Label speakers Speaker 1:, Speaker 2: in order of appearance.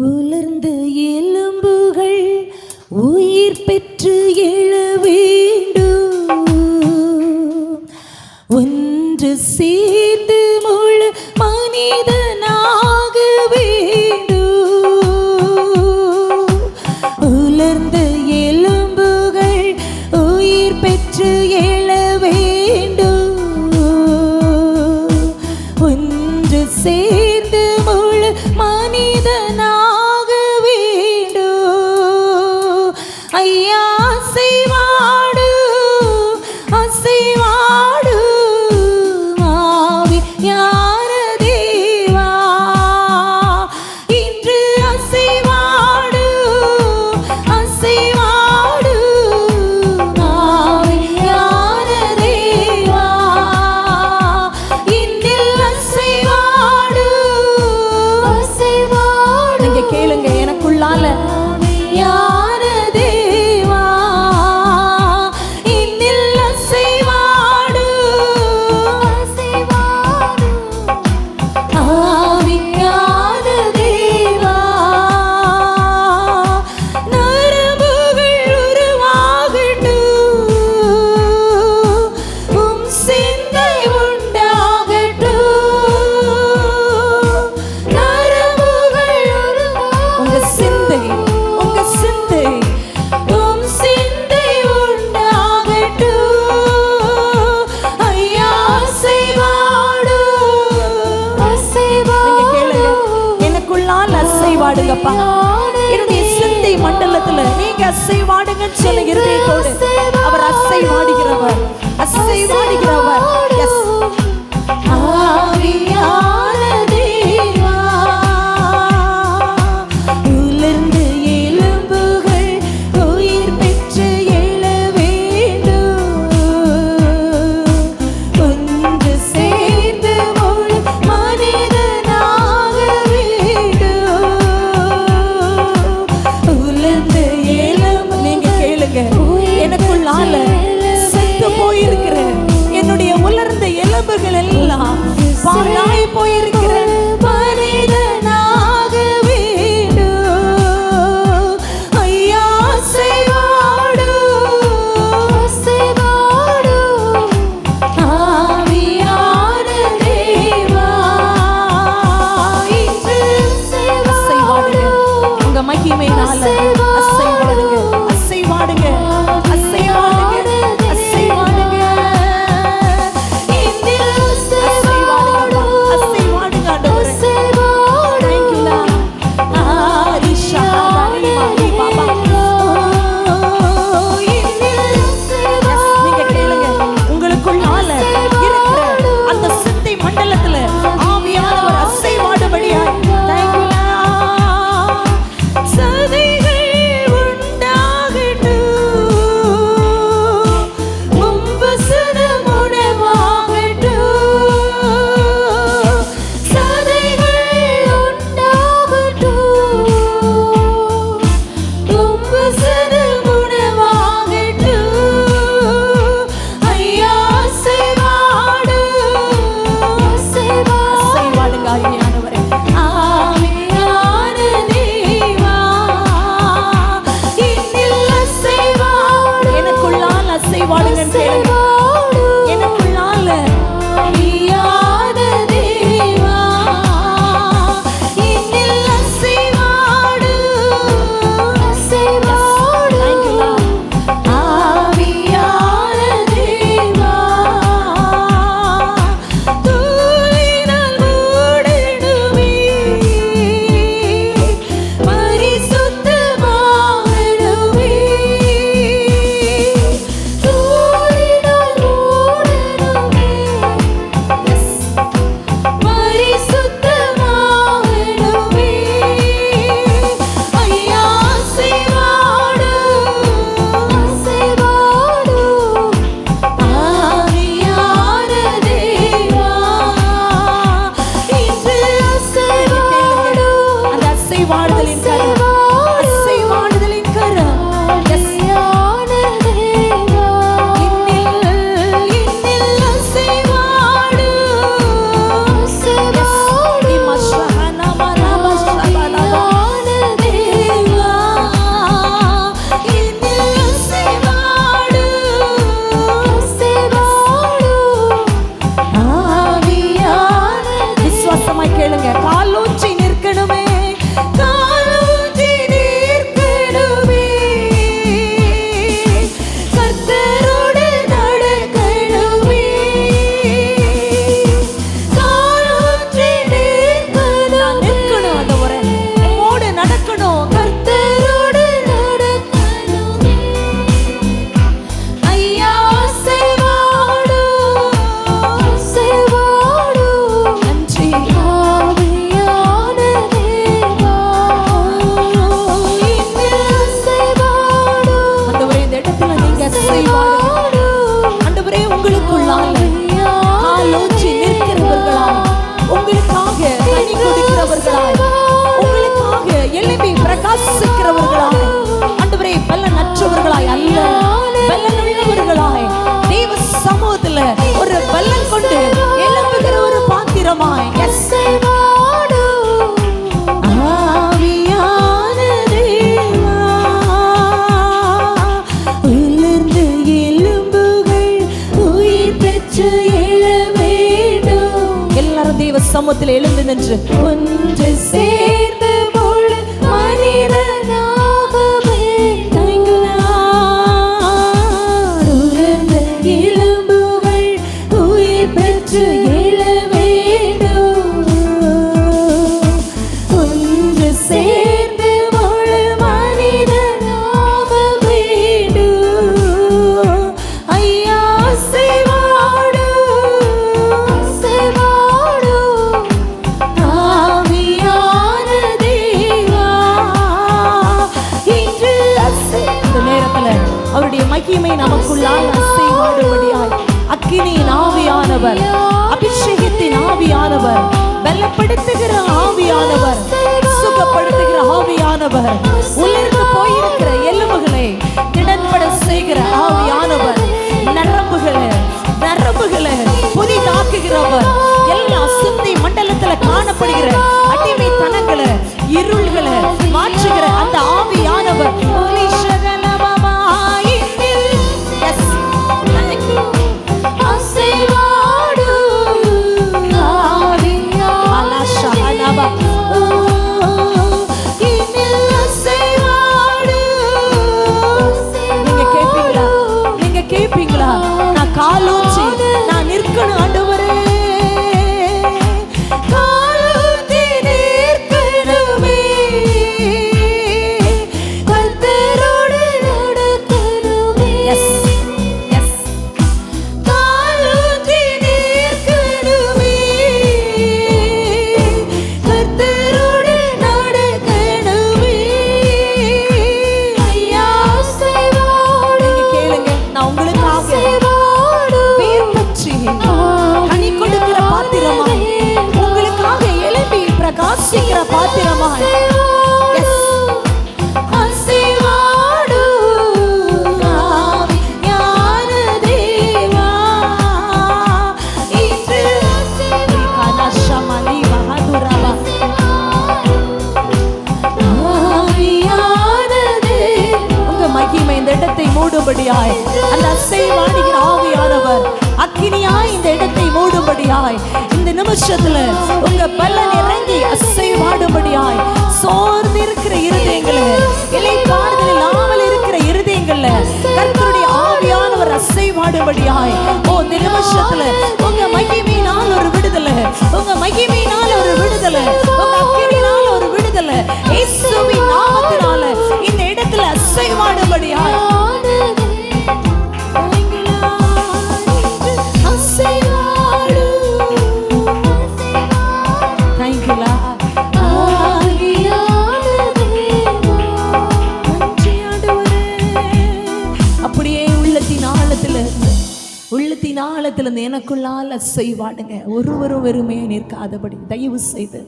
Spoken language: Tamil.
Speaker 1: உலர்ந்த எலும்புகள் உயிர் பெற்று எழ வேண்டும். ஒன்று சேர்ந்து முழு மனிதனாக வேண்டும். உலர்ந்த அசைவாடுங்கன்னு சொல்ல இருதயத்தோடு. அவர் அசைவாடுகிறவர். அசைவாடுகிறவர். எஸ் ஆவியா may nahalala. தேவ சமூகத்தில் எழுந்து நின்று ஒன்று மகிமை நமக்குள்ளால் அசைவாடும்படியாய். அக்கினியின் ஆவியானவர் அபிஷேகத்தின் ஆவியானவர் பலப்படுத்துகிற ஆவியானவர் சுகப்படுத்துகிற ஆவியானவர் உலர்ந்து இந்த இடத்தை மூடும்படியாய். அந்த அசைவாடுகிற ஆவியானவர் அக்கினியாய் இந்த இடத்தை மூடும்படியாய். இந்த நிமிஷத்துல உங்க பல்லன் இறங்கி அசைவாடும்படியாய். சோர்ந்து இருக்கிற இருதயங்களை இலைப்பாறுதல் இல்லாமல் இருக்கிற இருதயங்கள்ல கர்த்தருடைய ஆவியானவர் அசைவாடும்படியாய். ஓ இந்த நிமிஷத்துல உங்க மகிமையினால் ஒரு விடுதலை உங்க மகிமை எனக்குள்ளால் செய்வாடுங்க ஒருவரும் வெறுமையை நிற்காதபடி. தயவு செய்து